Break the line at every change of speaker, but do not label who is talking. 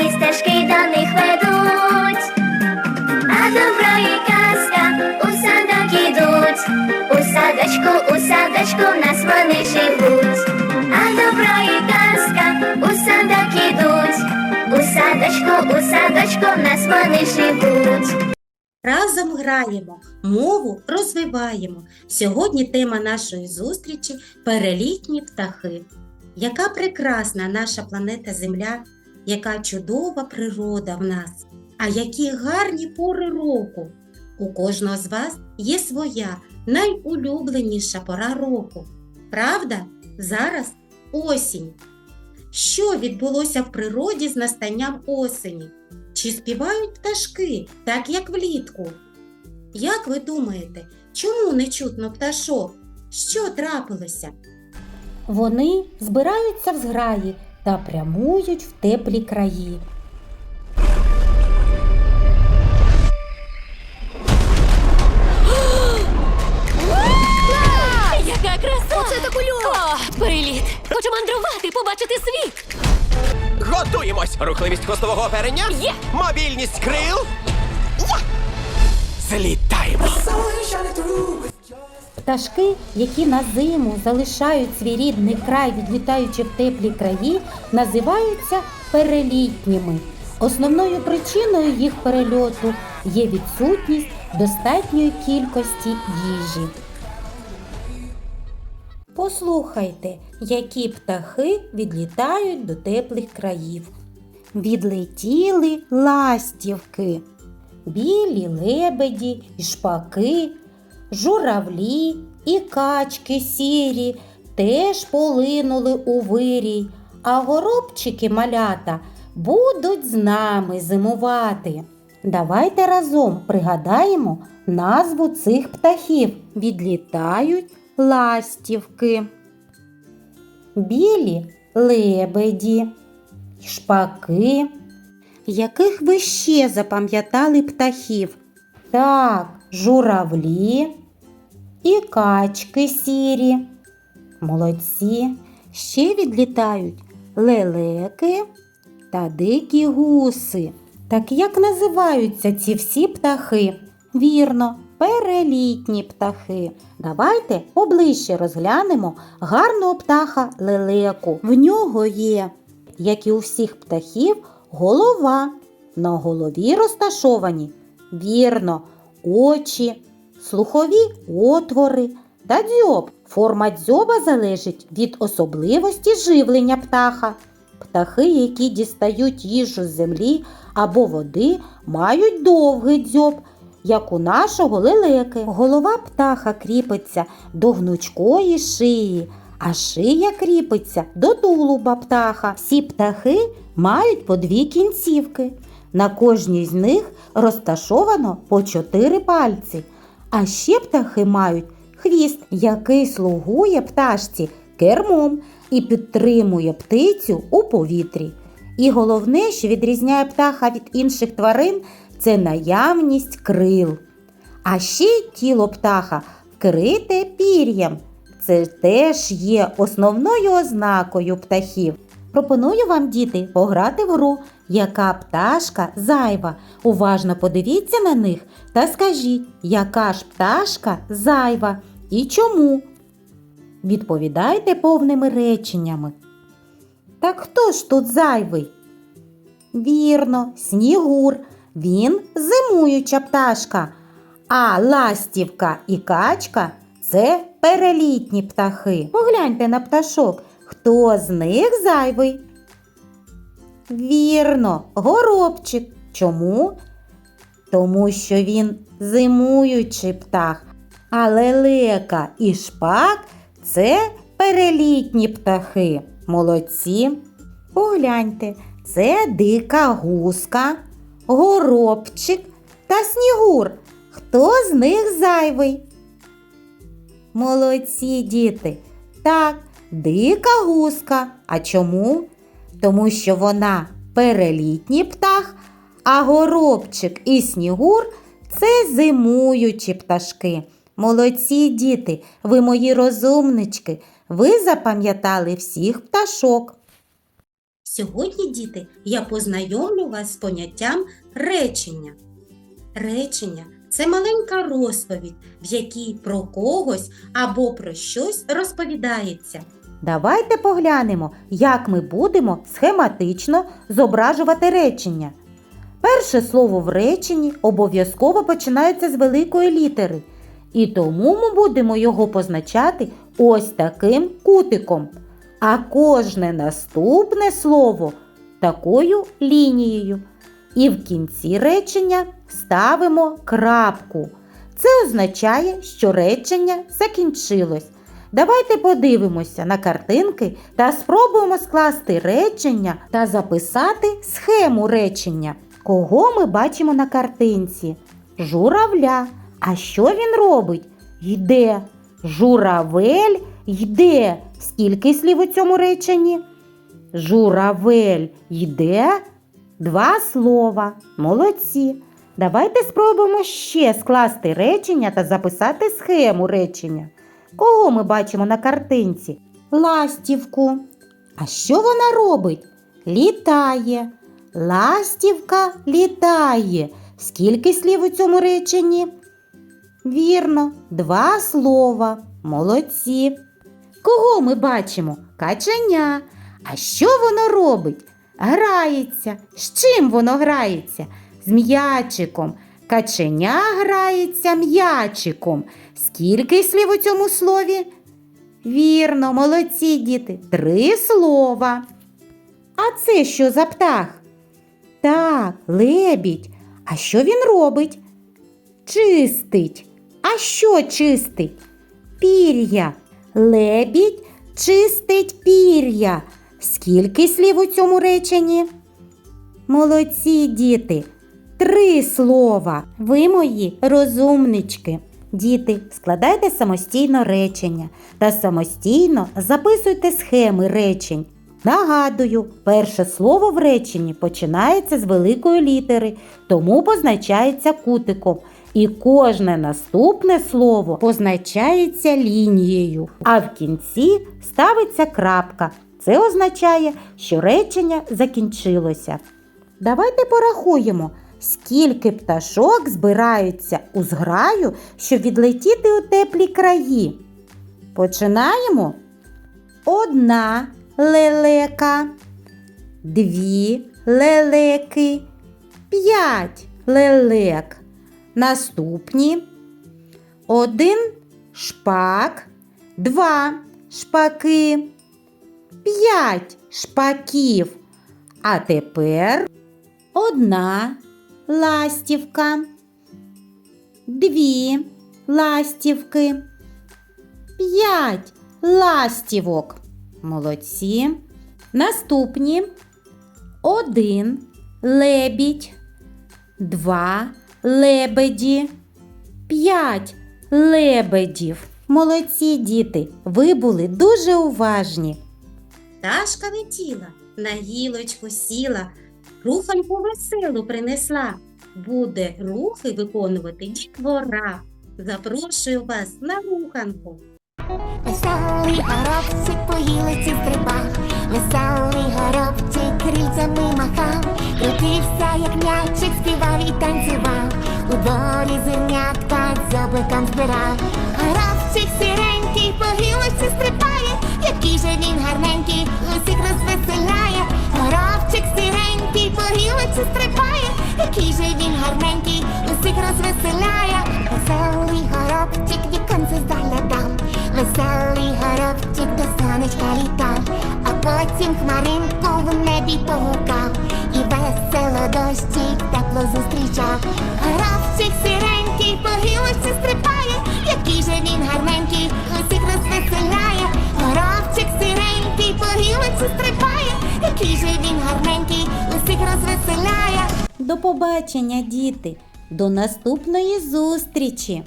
які стежки до них ведуть. А добра і казка у садок ідуть. У садочку, у садочку в нас вони живуть. А добра і казка у садок ідуть. У садочку, у садочку в нас вони живуть.
Разом граємо, мову розвиваємо. Сьогодні тема нашої зустрічі перелітні птахи. Яка прекрасна наша планета Земля, яка чудова природа в нас, а які гарні пори року. У кожного з вас є своя найулюбленіша пора року. Правда? Зараз осінь. Що відбулося в природі з настанням осені? Чи співають пташки, так як влітку? Як ви думаєте, чому не чутно пташок? Що трапилося? Вони збираються в зграї та прямують в теплі краї.
Яка краса! Оце так О, переліт! Хочу мандрувати, побачити світ!
Готуємось! Рухливість хвостового оперення?
Є!
Мобільність крил? Є! Злітаємо!
Пташки, які на зиму залишають свій рідний край, відлітаючи в теплі краї, називаються перелітніми. Основною причиною їх перельоту є відсутність достатньої кількості їжі. Послухайте, які птахи відлітають до теплих країв. Відлетіли ластівки, білі лебеді шпаки, журавлі і качки сірі теж полинули у вирій, а горобчики малята будуть з нами зимувати. Давайте разом пригадаємо назву цих птахів. Відлітають ластівки. Білі лебеді, шпаки. Яких ви ще запам'ятали птахів? Так, журавлі і качки сірі. Молодці. Ще відлітають лелеки та дикі гуси. Так як називаються ці всі птахи? Вірно, перелітні птахи. Давайте поближче розглянемо гарного птаха лелеку. В нього є, як і у всіх птахів, голова. На голові розташовані вірно, очі, слухові отвори та дзьоб. Форма дзьоба залежить від особливості живлення птаха. Птахи, які дістають їжу з землі або води, мають довгий дзьоб, як у нашого лелеки. Голова птаха кріпиться до гнучкої шиї, а шия кріпиться до тулуба птаха. Всі птахи мають по дві кінцівки. На кожній з них розташовано по чотири пальці. А ще птахи мають хвіст, який слугує пташці кермом і підтримує птицю у повітрі. І головне, що відрізняє птаха від інших тварин, це наявність крил. А ще тіло птаха вкрите пір'ям. Це теж є основною ознакою птахів. Пропоную вам, діти, пограти в гру, яка пташка зайва. Уважно подивіться на них та скажіть, яка ж пташка зайва і чому. Відповідайте повними реченнями. Так хто ж тут зайвий? Вірно, снігур. Він зимуюча пташка. А ластівка і качка це перелітні птахи. Погляньте на пташок. Хто з них зайвий? Вірно, горобчик. Чому? Тому що він зимуючий птах, а лелека і шпак це перелітні птахи. Молодці. Погляньте, це дика гуска, горобчик та снігур. Хто з них зайвий? Молодці діти. Так, дика гуска. А чому? Тому що вона перелітній птах, а горобчик і снігур це зимуючі пташки. Молодці діти, ви мої розумнички, ви запам'ятали всіх пташок. Сьогодні, діти, я познайомлю вас з поняттям речення. Речення це маленька розповідь, в якій про когось або про щось розповідається. Давайте поглянемо, як ми будемо схематично зображувати речення. Перше слово в реченні обов'язково починається з великої літери, і тому ми будемо його позначати ось таким кутиком, а кожне наступне слово такою лінією. І в кінці речення ставимо крапку. Це означає, що речення закінчилось. Давайте подивимося на картинки та спробуємо скласти речення та записати схему речення. Кого ми бачимо на картинці? Журавля. А що він робить? Йде. Журавель йде. Скільки слів у цьому реченні? Журавель йде. Два слова. Молодці. Давайте спробуємо ще скласти речення та записати схему речення. Кого ми бачимо на картинці? Ластівку. А що вона робить? Літає. Ластівка літає. Скільки слів у цьому реченні? Вірно, два слова. Молодці. Кого ми бачимо? Каченя. А що воно робить? Грається. З чим воно грається? З м'ячиком. Каченя грається м'ячиком. Скільки слів у цьому слові? Вірно, молодці діти. Три слова. А це що за птах? Так, лебідь. А що він робить? Чистить. А що чистить? Пір'я. Лебідь чистить пір'я. Скільки слів у цьому реченні? Молодці діти. Три слова. Ви мої розумнички. Діти, складайте самостійно речення та самостійно записуйте схеми речень. Нагадую, перше слово в реченні починається з великої літери, тому позначається кутиком. І кожне наступне слово позначається лінією, а в кінці ставиться крапка. Це означає, що речення закінчилося. Давайте порахуємо, скільки пташок збираються у зграю, щоб відлетіти у теплі краї. Починаємо. Одна лелека, дві лелеки, п'ять лелек. Наступні один шпак, два шпаки, п'ять шпаків. А тепер одна ластівка, дві ластівки, п'ять ластівок. Молодці. Наступні один лебідь, два лебеді, п'ять лебедів. Молодці діти, ви були дуже уважні. Пташка летіла, на гілочку сіла, руханьку веселу принесла. Буде рухи виконувати дітвора. Запрошую вас на руханку.
Веселий горобчик по гілиці стрибав, веселий горобчик крильцями махав, крутився, як м'ячик, співав і танцював, у дворі зернятка дзьобиком збирав. Горобчик сіренький по гілиці стрибає, який же він гарненький, усіх розвеселяє. Горобчик сіренький по гілиці стрибає, який же він гарненький, усіх розвеселяє. Веселий горобчик віконце заглядав. Веселий горобчик до сонечка літав, а потім хмаринку в небі погукав, і весело дощик тепло зустрічав. Горобчик сіренький
До побачення, діти! До наступної зустрічі!